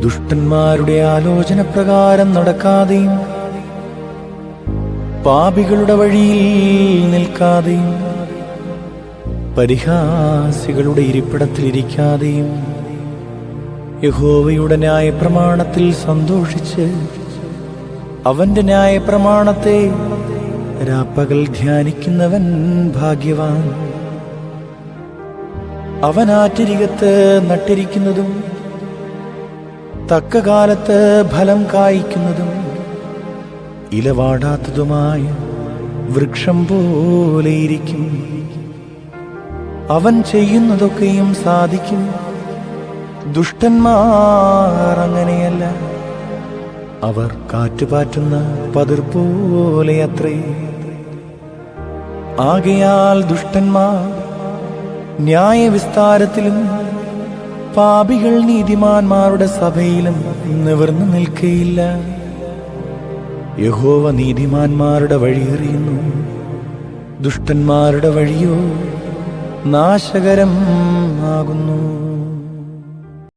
ദുഷ്ടന്മാരുടെ ആലോചന പ്രകാരം നടക്കാതെയും പാപികളുടെ വഴിയിൽ നിൽക്കാതെയും പരിഹാസികളുടെ ഇരിപ്പിടത്തിലിരിക്കാതെയും യഹോവയുടെ ന്യായപ്രമാണത്തിൽ സന്തോഷിച്ച് അവന്റെ ന്യായപ്രമാണത്തെ രാപ്പകൽ ധ്യാനിക്കുന്നവൻ ഭാഗ്യവാൻ. അവനാറ്റിരികത്ത് നട്ടിരിക്കുന്നതും തക്ക കാലത്ത് ഫലം കായ്ക്കുന്നതും ഇലവാടാത്തതുമായ വൃക്ഷം പോലെയിരിക്കും അവൻ ചെയ്യുന്നതൊക്കെയും സാധിക്കും. ദുഷ്ടന്മാർ അങ്ങനെയല്ല. അവർ കാറ്റുപാറ്റുന്ന പതിർ പോലെ അത്രേ. ആകയാൽ ദുഷ്ടന്മാർ ന്യായവിസ്താരത്തിലും പാപികൾ നീതിമാന്മാരുടെ സഭയിലും നിവർന്നു നിൽക്കയില്ല. യഹോവ നീതിമാന്മാരുടെ വഴി എറിയുന്നു ദുഷ്ടന്മാരുടെ വഴിയോ നാശകരം ആകുന്നു.